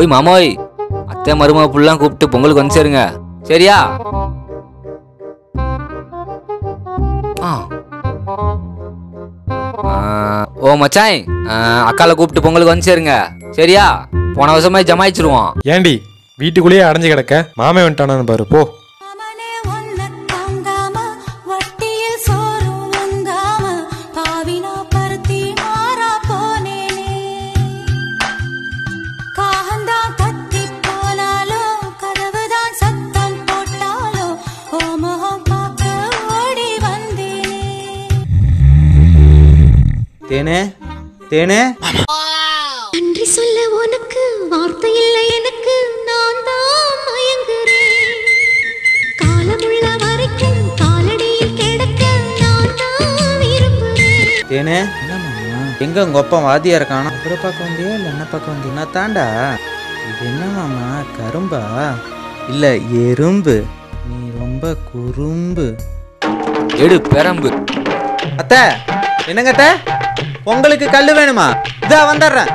ஓய் மாமோய் அத்தை மருமக புல்லாம் கூப்பிட்டு பொங்கலுக்கு வந்து சேருங்க. சரியா? ஆ. ஓ மச்சாய் ஆ, அக்கால கூப்பிட்டு பொங்கலுக்கு வந்து சேருங்க. சரியா? போன வருஷமே ஜமாயிச்சிருவோம். ஏண்டி வீட்டுக்குள்ளேயே அடைஞ்சு கிடக்க? மாமே வந்துட்டானு பாரு போ. தேனே தேனே. நன்றி சொல்ல உனக்கு வார்த்தை இல்லை எனக்கு. நான் தான் மயங்குறேன். காலமுள்ள வரைக்கும் காலடியில் கிடக்க நான் தான் விரும்புறேன். தேனே. எங்க உங்க அப்பா வாதியா இருக்கானா அப்புறம் பார்க்க வந்தியா? இல்ல என்ன பார்க்க வந்தியா? நான் தாண்டா. இது என்ன மாமா? கரும்பா? இல்ல எறும்பு. நீ ரொம்ப குறும்பு. எடு பெரம்பு. அத்தை என்னங்க அத்தை? உங்களுக்கு கல் வேணுமா? இதா வந்துடுறேன்.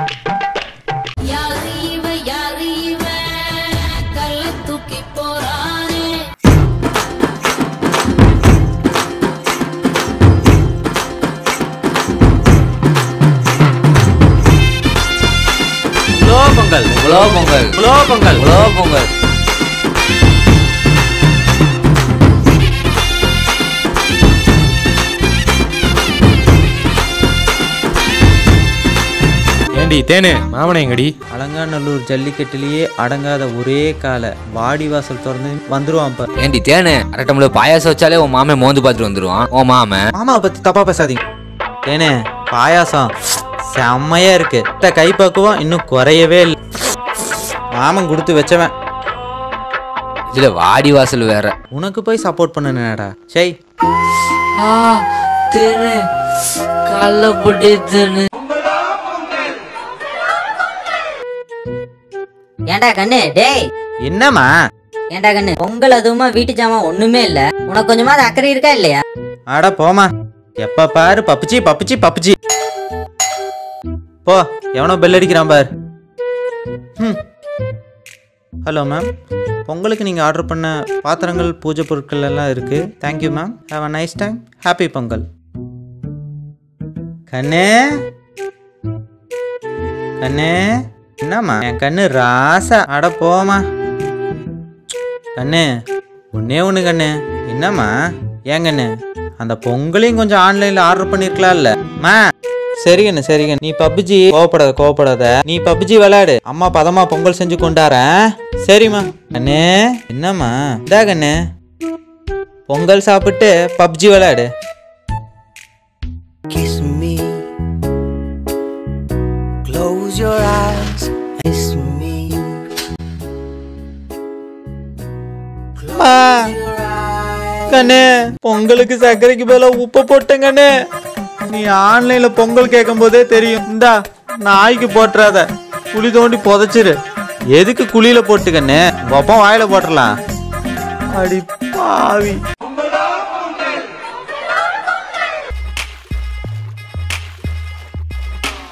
உலோ பொங்கல் உலோ பொங்கல் உலோ பொங்கல் உலோ பொங்கல் ஏண்டி தேனு? மாமனை எங்கடி? அலங்காநல்லூர் ஜல்லிக்கட்டுலயே அடங்காத ஒரே காலை. வாடி வாசல் திறந்து வந்துருவான் ஏண்டி தேனு? அரை டம்ளர் பாயாசம் வச்சாலே உன் மாமே மோந்து பார்த்துட்டு வந்துருவான். உன் மாமன்? மாமாவை பத்தி தப்பா பேசாதீங்க. ஏனே பாயாசம். செம்மையா இருக்கு. இந்த கைப்பக்குவம் இன்னும் குறையவே இல்லை. மாமன் கொடுத்து வச்சவன். இதுல வாடி வாசல் வேற. உனக்கு போய் சப்போர்ட் பண்ணனேடா சை தேனு கள்ளப்பட்டு தேனு. ஏன்டா கண்ணு? டேய். என்னம்மா? ஏன்டா கண்ணு? பொங்கல் அதுவுமா வீட்டு ஜாமான் ஒண்ணுமே இல்ல. உனக்கு கொஞ்சமாவது அக்கறை இருக்கா இல்லையா? அட போமா எப்ப பாரு பப்புச்சி பப்புச்சி பப்புச்சி. போ எவனோ பெல் அடிக்கிறான் பார். ஹலோ மேம் பொங்கலுக்கு நீங்கள் ஆர்டர் பண்ண பாத்திரங்கள் பூஜை பொருட்கள் எல்லாம் இருக்கு. Thank you ma'am have a nice time happy Pongal. கண்ணே. கண்ணே. என்னம்மா? என் கண்ணு ராசா. அட போமா கண்ணு ஒன்னே ஒன்று கண்ணு. என்னம்மா? ஏன் கண்ணு? அந்த பொங்கலையும் கொஞ்சம் ஆன்லைன்ல ஆர்டர் பண்ணிருக்கலாம்ல. மா. சரி கண்ணு சரி கண்ணு. நீ பப்ஜி கோவப்படாத கோவப்படாத. நீ பப்ஜி விளையாடு. அம்மா பதமா பொங்கல் செஞ்சு கொண்டாரேன் சரிம்மா. கண்ணு என்னம்மா? இதா கண்ணு. பொங்கல் சாப்பிட்டு பப்ஜி விளையாடு. கண்ணே பொங்கலுக்கு சர்க்கரைக்கு பதில உப்பு போட்டேன் கண்ணே. நீ ஆன்லைன்ல பொங்கல் கேட்கும் போதே தெரியும். இந்தா நாய்க்கு போட்டுறாத. குழி தோண்டி புதைச்சிரு. எதுக்கு குழியில போட்டு கண்ணு? வாயில போட்டுடலாம் அடி பாவி.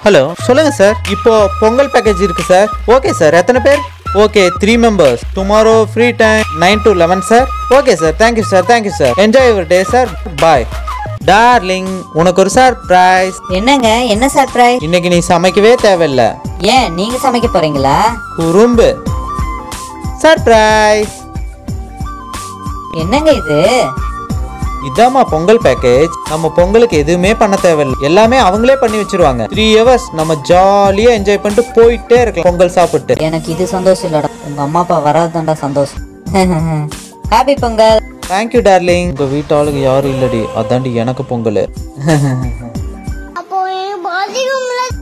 ஹலோ சொல்லுங்க சார். இப்போ பொங்கல் பேக்கேஜ் இருக்கு சார். Okay sir. எத்தனை பேர்? Okay three members tomorrow free time nine to eleven sir okay sir thank you sir thank you sir enjoy your day sir bye darling உனக்கு ஒரு சர்ப்ரைஸ் என்னங்க? என்ன surprise இன்னைக்கு நீ சமைக்கவே தேவையில்ல. ஏன்? நீங்க சமைக்க போறீங்களா? குறும்பு. சர்ப்ரைஸ் என்னங்க இது? இதாம்மா பொங்கல் பேக்கேஜ் நம்ம பொங்கலுக்கு எதுவுமே பண்ண தேவையில்லை. எல்லாமே அவங்களே பண்ணி வச்சிருவாங்க. த்ரீ ஹவர்ஸ் நம்ம ஜாலியா என்ஜாய் பண்ணிட்டு போயிட்டே இருக்கலாம். பொங்கல் சாப்பிட்டு. எனக்கு இது சந்தோஷம் இல்லடா. உங்க அம்மா அப்பா வராதுதான்டா சந்தோஷம். ஹாப்பி பொங்கல். தேங்க்யூ டார்லிங் உங்க வீட்டு ஆளுங்க யாரும் இல்லடி. அதாண்டி எனக்கு பொங்கல்.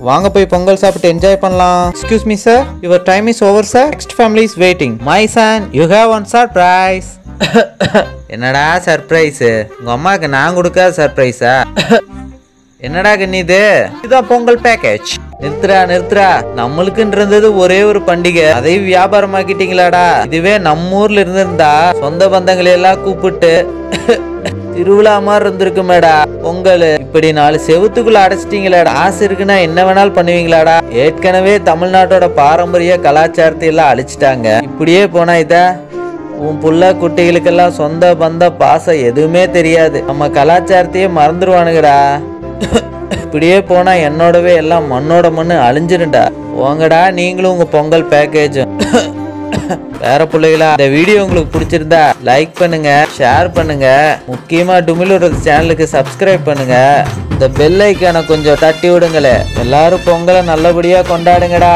வாங்க போய் பொங்கல் சாப்பிட்டு என்ஜாய் பண்ணலாம். Excuse me sir your time is over sir next family is waiting my son you have one surprise என்னடா சர்ப்ரைஸ் உங்க அம்மாவுக்கு நான் கொடுக்காத சர்ப்ரைஸா என்னடா கண்ணி இது? இதுதான் பொங்கல் பேக்கேஜ் நிறுத்துறா நிறுத்துறா நம்மளுக்குன்னு இருந்தது ஒரே ஒரு பண்டிகை. அதையும் வியாபாரமாக்கிட்டீங்களாடா. இதுவே நம்ம ஊர்ல இருந்திருந்தா சொந்த பந்தங்களை எல்லாம் கூப்பிட்டு திருவிழா மாதிரி இருந்திருக்குமேடா. பொங்கல். இப்படி நாலு செவத்துக்குள்ள அடைச்சிட்டீங்களாடா. ஆசை இருக்குன்னா என்ன வேணாலும் பண்ணுவீங்களாடா. ஏற்கனவே தமிழ்நாட்டோட பாரம்பரிய கலாச்சாரத்தை எல்லாம் அழிச்சிட்டாங்க. இப்படியே போனா இதா? உன் புள்ள குட்டிகளுக்கெல்லாம் சொந்த பந்த பாசம் எதுவுமே தெரியாது. நம்ம கலாச்சாரத்தையே மறந்துடுவானுங்கடா இப்படியே போனா என்னோடவே எல்லாம் மண்ணோட மண்ணு அழிஞ்சிருண்டா உங்கடா நீங்களும் உங்க பொங்கல் பேக்கேஜும் வேற பிள்ளைகளா இந்த வீடியோ உங்களுக்கு பிடிச்சிருந்தா லைக் பண்ணுங்க ஷேர் பண்ணுங்க. முக்கியமா டுமிலூர் சேனலுக்கு சப்ஸ்கிரைப் பண்ணுங்க. இந்த பெல் ஐக்கானை கொஞ்சம் தட்டி விடுங்களேன். எல்லாரும் பொங்கலை நல்லபடியா கொண்டாடுங்கடா.